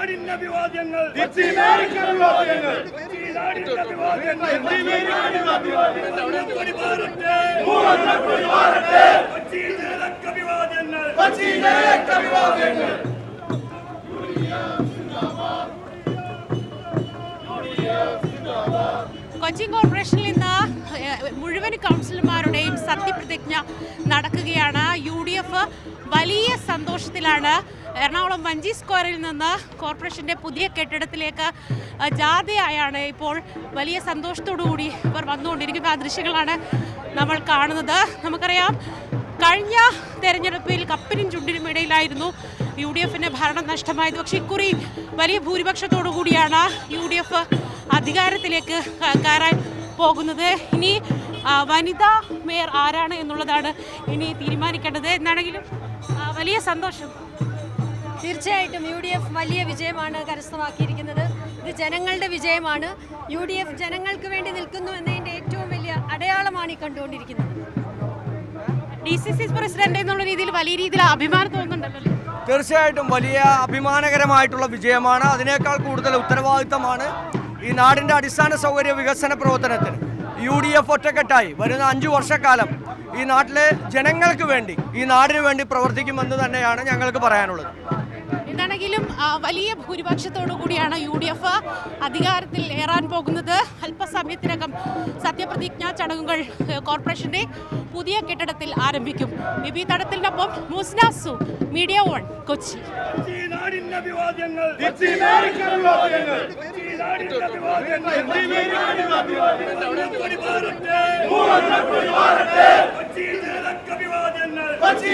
നാടിന്റെ അഭിവാദ്യങ്ങൾ കൊച്ചി കോർപ്പറേഷനിൽ ഇന്ന് മുഴുവൻ കൗൺസിലർമാരുടെയും സത്യപ്രതിജ്ഞ നടക്കുകയാണ്. യു ഡി എഫ് വലിയ സന്തോഷത്തിലാണ് എറണാകുളം വഞ്ചി സ്ക്വയറിൽ നിന്ന് കോർപ്പറേഷന്റെ പുതിയ കെട്ടിടത്തിലേക്ക് ജാഥയായാണ് ഇപ്പോൾ വലിയ സന്തോഷത്തോടു കൂടി ഇവർ വന്നുകൊണ്ടിരിക്കുന്ന ആ ദൃശ്യങ്ങളാണ് നമ്മൾ കാണുന്നത്. നമുക്കറിയാം കഴിഞ്ഞ തെരഞ്ഞെടുപ്പിൽ കപ്പിനും ചുണ്ടിനും ഇടയിലായിരുന്നു യു ഡി എഫിന് ഭരണം നഷ്ടമായത്. പക്ഷേ ഇക്കുറി വലിയ ഭൂരിപക്ഷത്തോടു കൂടിയാണ് യു ഡി എഫ് അധികാരത്തിലേക്ക് കയറാൻ പോകുന്നത്. ഇനി വനിതാ മേയർ ആരാണ് എന്നുള്ളതാണ് ഇനി തീരുമാനിക്കേണ്ടത്. എന്നാണെങ്കിലും വലിയ സന്തോഷം. തീർച്ചയായിട്ടും യു ഡി എഫ് വലിയ വിജയമാണ് കരസ്ഥമാക്കിയിരിക്കുന്നത്. ഇത് ജനങ്ങളുടെ വിജയമാണ്. യു ഡി എഫ് ജനങ്ങൾക്ക് വേണ്ടി നിൽക്കുന്നു എന്നതിന്റെ ഏറ്റവും വലിയ അടയാളമാണ് ഈ കണ്ടുകൊണ്ടിരിക്കുന്നത്. ഡി സി സി പ്രസിഡന്റ് എന്നുള്ള രീതിയിൽ വലിയ രീതിയിൽ അഭിമാനം തോന്നുന്നുണ്ടല്ലോ തീർച്ചയായിട്ടും വലിയ അഭിമാനകരമായിട്ടുള്ള വിജയമാണ്. അതിനേക്കാൾ കൂടുതൽ ഉത്തരവാദിത്തമാണ് ഈ നാടിന്റെ അടിസ്ഥാന സൗകര്യ വികസന പ്രവർത്തനത്തിന്. യു ഡി എഫ് ഒറ്റക്കെട്ടായി. വരുന്ന അഞ്ചു വർഷക്കാലം ഈ നാട്ടിലെ ജനങ്ങൾക്ക് വേണ്ടി ഈ നാടിന് വേണ്ടി പ്രവർത്തിക്കുമെന്ന് തന്നെയാണ് ഞങ്ങൾക്ക് പറയാനുള്ളത്. എന്താണെങ്കിലും വലിയ ഭൂരിപക്ഷത്തോടു കൂടിയാണ് യു ഡി എഫ് അധികാരത്തിൽ ഏറാൻ പോകുന്നത്. അല്പസമയത്തിനകം സത്യപ്രതിജ്ഞാ ചടങ്ങുകൾ കോർപ്പറേഷന്റെ പുതിയ കെട്ടിടത്തിൽ ആരംഭിക്കും. ബിബി തടത്തിനൊപ്പം മൂസ്നാസു മീഡിയ വൺ കൊച്ചി. കൊച്ചി കൊച്ചി